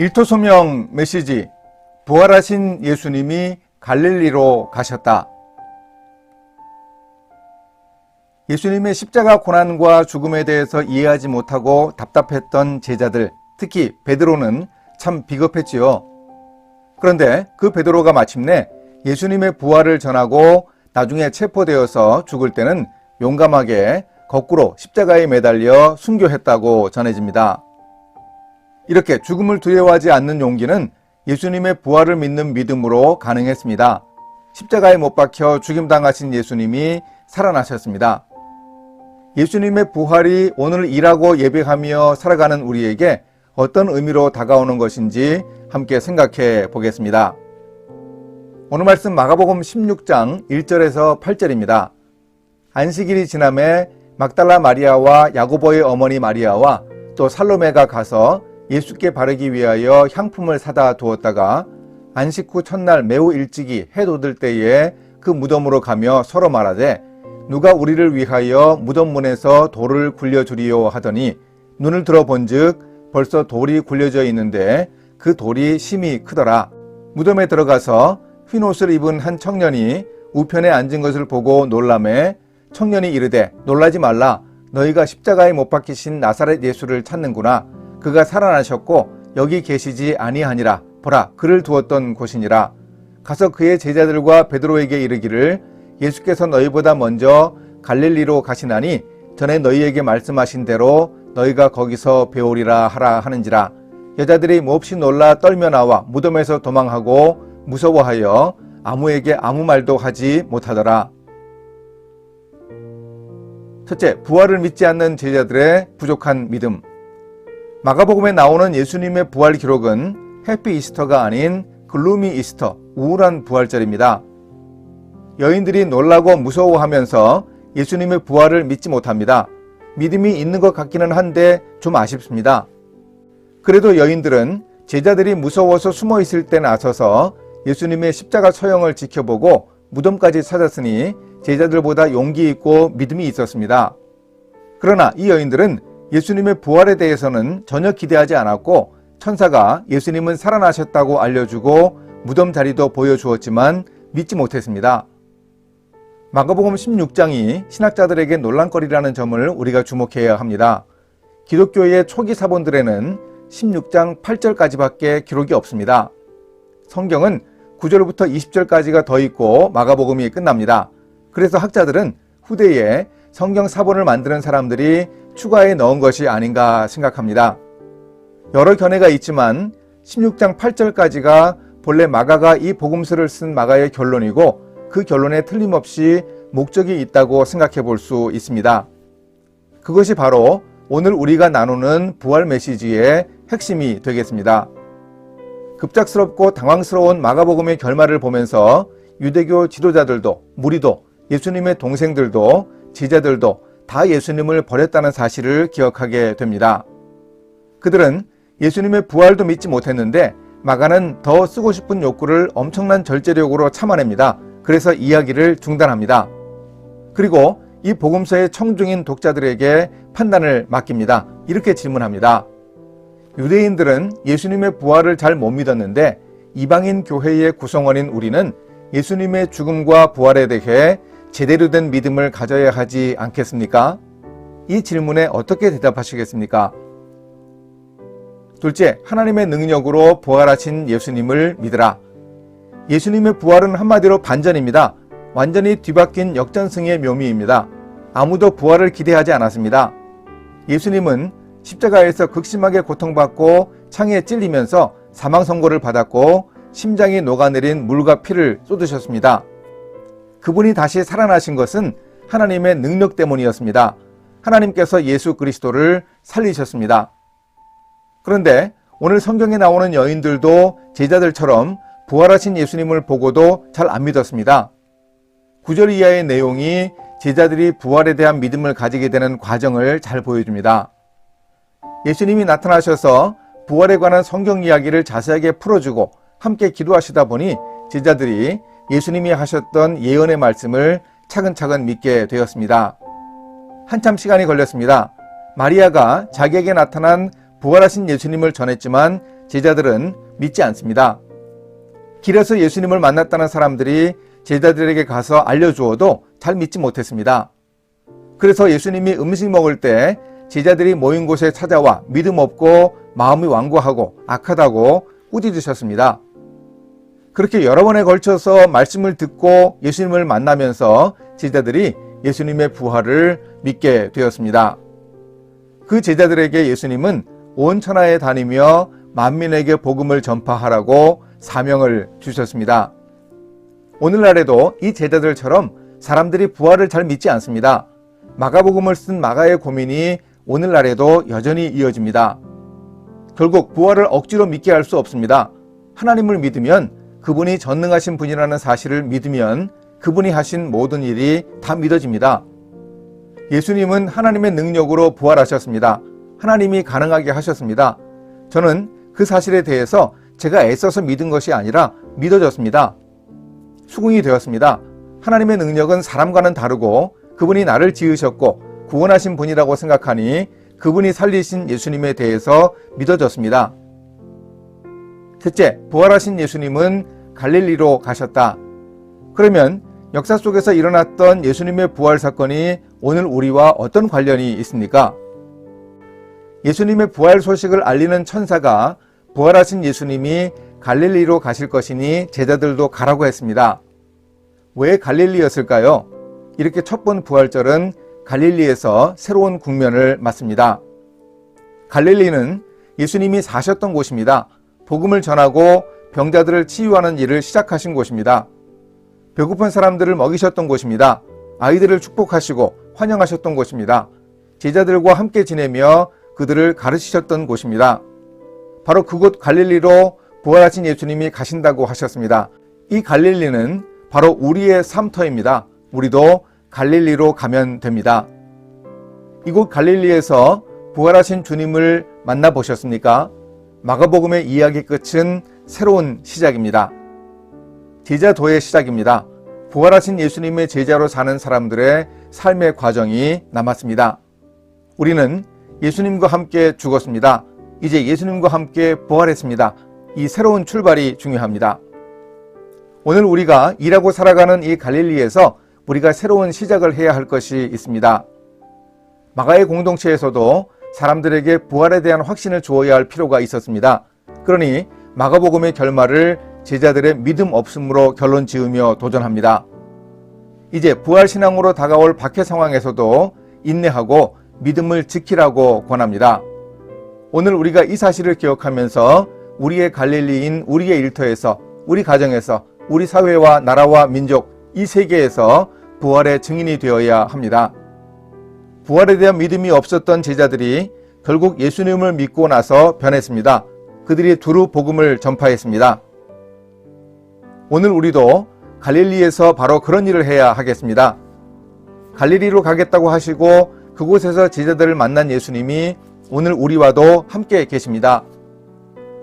일토소명 메시지 부활하신 예수님이 갈릴리로 가셨다. 예수님의 십자가 고난과 죽음에 대해서 이해하지 못하고 답답했던 제자들, 특히 베드로는 참 비겁했지요. 그런데 그 베드로가 마침내 예수님의 부활을 전하고 나중에 체포되어서 죽을 때는 용감하게 거꾸로 십자가에 매달려 순교했다고 전해집니다. 이렇게 죽음을 두려워하지 않는 용기는 예수님의 부활을 믿는 믿음으로 가능했습니다. 십자가에 못 박혀 죽임당하신 예수님이 살아나셨습니다. 예수님의 부활이 오늘 일하고 예배하며 살아가는 우리에게 어떤 의미로 다가오는 것인지 함께 생각해 보겠습니다. 오늘 말씀 마가복음 16장 1절에서 8절입니다. 안식일이 지남에 막달라 마리아와 야고보의 어머니 마리아와 또 살로메가 가서 예수께 바르기 위하여 향품을 사다 두었다가 안식 후 첫날 매우 일찍이 해 돋을 때에 그 무덤으로 가며 서로 말하되 누가 우리를 위하여 무덤 문에서 돌을 굴려 주리요 하더니 눈을 들어본즉 벌써 돌이 굴려져 있는데 그 돌이 심히 크더라. 무덤에 들어가서 흰 옷을 입은 한 청년이 우편에 앉은 것을 보고 놀람에 청년이 이르되 놀라지 말라. 너희가 십자가에 못 박히신 나사렛 예수를 찾는구나 그가 살아나셨고 여기 계시지 아니하니라 보라 그를 두었던 곳이니라 가서 그의 제자들과 베드로에게 이르기를 예수께서 너희보다 먼저 갈릴리로 가시나니 전에 너희에게 말씀하신 대로 너희가 거기서 배우리라 하라 하는지라 여자들이 몹시 놀라 떨며 나와 무덤에서 도망하고 무서워하여 아무에게 아무 말도 하지 못하더라. 첫째, 부활을 믿지 않는 제자들의 부족한 믿음. 마가복음에 나오는 예수님의 부활 기록은 해피 이스터가 아닌 글루미 이스터, 우울한 부활절입니다. 여인들이 놀라고 무서워하면서 예수님의 부활을 믿지 못합니다. 믿음이 있는 것 같기는 한데 좀 아쉽습니다. 그래도 여인들은 제자들이 무서워서 숨어 있을 때 나서서 예수님의 십자가 처형을 지켜보고 무덤까지 찾았으니 제자들보다 용기 있고 믿음이 있었습니다. 그러나 이 여인들은 예수님의 부활에 대해서는 전혀 기대하지 않았고 천사가 예수님은 살아나셨다고 알려주고 무덤 자리도 보여주었지만 믿지 못했습니다. 마가복음 16장이 신학자들에게 논란거리라는 점을 우리가 주목해야 합니다. 기독교의 초기 사본들에는 16장 8절까지밖에 기록이 없습니다. 성경은 9절부터 20절까지가 더 있고 마가복음이 끝납니다. 그래서 학자들은 후대에 성경 사본을 만드는 사람들이 추가해 넣은 것이 아닌가 생각합니다. 여러 견해가 있지만 16장 8절까지가 본래 마가가 이 복음서를 쓴 마가의 결론이고 그 결론에 틀림없이 목적이 있다고 생각해 볼 수 있습니다. 그것이 바로 오늘 우리가 나누는 부활 메시지의 핵심이 되겠습니다. 급작스럽고 당황스러운 마가복음의 결말을 보면서 유대교 지도자들도 무리도 예수님의 동생들도 제자들도 다 예수님을 버렸다는 사실을 기억하게 됩니다. 그들은 예수님의 부활도 믿지 못했는데 마가는 더 쓰고 싶은 욕구를 엄청난 절제력으로 참아냅니다. 그래서 이야기를 중단합니다. 그리고 이 복음서의 청중인 독자들에게 판단을 맡깁니다. 이렇게 질문합니다. 유대인들은 예수님의 부활을 잘 못 믿었는데 이방인 교회의 구성원인 우리는 예수님의 죽음과 부활에 대해 제대로 된 믿음을 가져야 하지 않겠습니까? 이 질문에 어떻게 대답하시겠습니까? 둘째, 하나님의 능력으로 부활하신 예수님을 믿으라. 예수님의 부활은 한마디로 반전입니다. 완전히 뒤바뀐 역전승의 묘미입니다. 아무도 부활을 기대하지 않았습니다. 예수님은 십자가에서 극심하게 고통받고 창에 찔리면서 사망 선고를 받았고 심장이 녹아내린 물과 피를 쏟으셨습니다. 그분이 다시 살아나신 것은 하나님의 능력 때문이었습니다. 하나님께서 예수 그리스도를 살리셨습니다. 그런데 오늘 성경에 나오는 여인들도 제자들처럼 부활하신 예수님을 보고도 잘 안 믿었습니다. 9절 이하의 내용이 제자들이 부활에 대한 믿음을 가지게 되는 과정을 잘 보여줍니다. 예수님이 나타나셔서 부활에 관한 성경 이야기를 자세하게 풀어주고 함께 기도하시다 보니 제자들이 예수님이 하셨던 예언의 말씀을 차근차근 믿게 되었습니다. 한참 시간이 걸렸습니다. 마리아가 자기에게 나타난 부활하신 예수님을 전했지만 제자들은 믿지 않습니다. 길에서 예수님을 만났다는 사람들이 제자들에게 가서 알려주어도 잘 믿지 못했습니다. 그래서 예수님이 음식 먹을 때 제자들이 모인 곳에 찾아와 믿음 없고 마음이 완고하고 악하다고 꾸짖으셨습니다. 그렇게 여러 번에 걸쳐서 말씀을 듣고 예수님을 만나면서 제자들이 예수님의 부활을 믿게 되었습니다. 그 제자들에게 예수님은 온 천하에 다니며 만민에게 복음을 전파하라고 사명을 주셨습니다. 오늘날에도 이 제자들처럼 사람들이 부활을 잘 믿지 않습니다. 마가복음을 쓴 마가의 고민이 오늘날에도 여전히 이어집니다. 결국 부활을 억지로 믿게 할 수 없습니다. 하나님을 믿으면 그분이 전능하신 분이라는 사실을 믿으면 그분이 하신 모든 일이 다 믿어집니다. 예수님은 하나님의 능력으로 부활하셨습니다. 하나님이 가능하게 하셨습니다. 저는 그 사실에 대해서 제가 애써서 믿은 것이 아니라 믿어졌습니다. 수긍이 되었습니다. 하나님의 능력은 사람과는 다르고 그분이 나를 지으셨고 구원하신 분이라고 생각하니 그분이 살리신 예수님에 대해서 믿어졌습니다. 셋째, 부활하신 예수님은 갈릴리로 가셨다. 그러면 역사 속에서 일어났던 예수님의 부활 사건이 오늘 우리와 어떤 관련이 있습니까? 예수님의 부활 소식을 알리는 천사가 부활하신 예수님이 갈릴리로 가실 것이니 제자들도 가라고 했습니다. 왜 갈릴리였을까요? 이렇게 첫 번 부활절은 갈릴리에서 새로운 국면을 맞습니다. 갈릴리는 예수님이 사셨던 곳입니다. 복음을 전하고 병자들을 치유하는 일을 시작하신 곳입니다. 배고픈 사람들을 먹이셨던 곳입니다. 아이들을 축복하시고 환영하셨던 곳입니다. 제자들과 함께 지내며 그들을 가르치셨던 곳입니다. 바로 그곳 갈릴리로 부활하신 예수님이 가신다고 하셨습니다. 이 갈릴리는 바로 우리의 삶터입니다. 우리도 갈릴리로 가면 됩니다. 이곳 갈릴리에서 부활하신 주님을 만나보셨습니까? 마가복음의 이야기 끝은 새로운 시작입니다. 제자도의 시작입니다. 부활하신 예수님의 제자로 사는 사람들의 삶의 과정이 남았습니다. 우리는 예수님과 함께 죽었습니다. 이제 예수님과 함께 부활했습니다. 이 새로운 출발이 중요합니다. 오늘 우리가 일하고 살아가는 이 갈릴리에서 우리가 새로운 시작을 해야 할 것이 있습니다. 마가의 공동체에서도 사람들에게 부활에 대한 확신을 주어야 할 필요가 있었습니다. 그러니 마가복음의 결말을 제자들의 믿음 없음으로 결론 지으며 도전합니다. 이제 부활 신앙으로 다가올 박해 상황에서도 인내하고 믿음을 지키라고 권합니다. 오늘 우리가 이 사실을 기억하면서 우리의 갈릴리인 우리의 일터에서 우리 가정에서 우리 사회와 나라와 민족 이 세계에서 부활의 증인이 되어야 합니다. 부활에 대한 믿음이 없었던 제자들이 결국 예수님을 믿고 나서 변했습니다. 그들이 두루 복음을 전파했습니다. 오늘 우리도 갈릴리에서 바로 그런 일을 해야 하겠습니다. 갈릴리로 가겠다고 하시고 그곳에서 제자들을 만난 예수님이 오늘 우리와도 함께 계십니다.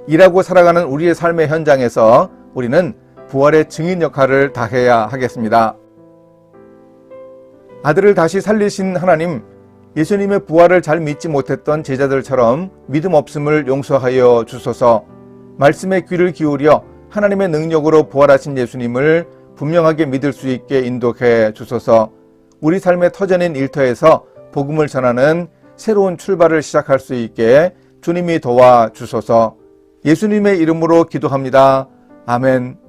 일하고 살아가는 우리의 삶의 현장에서 우리는 부활의 증인 역할을 다해야 하겠습니다. 아들을 다시 살리신 하나님, 예수님의 부활을 잘 믿지 못했던 제자들처럼 믿음 없음을 용서하여 주소서 말씀에 귀를 기울여 하나님의 능력으로 부활하신 예수님을 분명하게 믿을 수 있게 인도해 주소서 우리 삶의 터전인 일터에서 복음을 전하는 새로운 출발을 시작할 수 있게 주님이 도와 주소서 예수님의 이름으로 기도합니다. 아멘.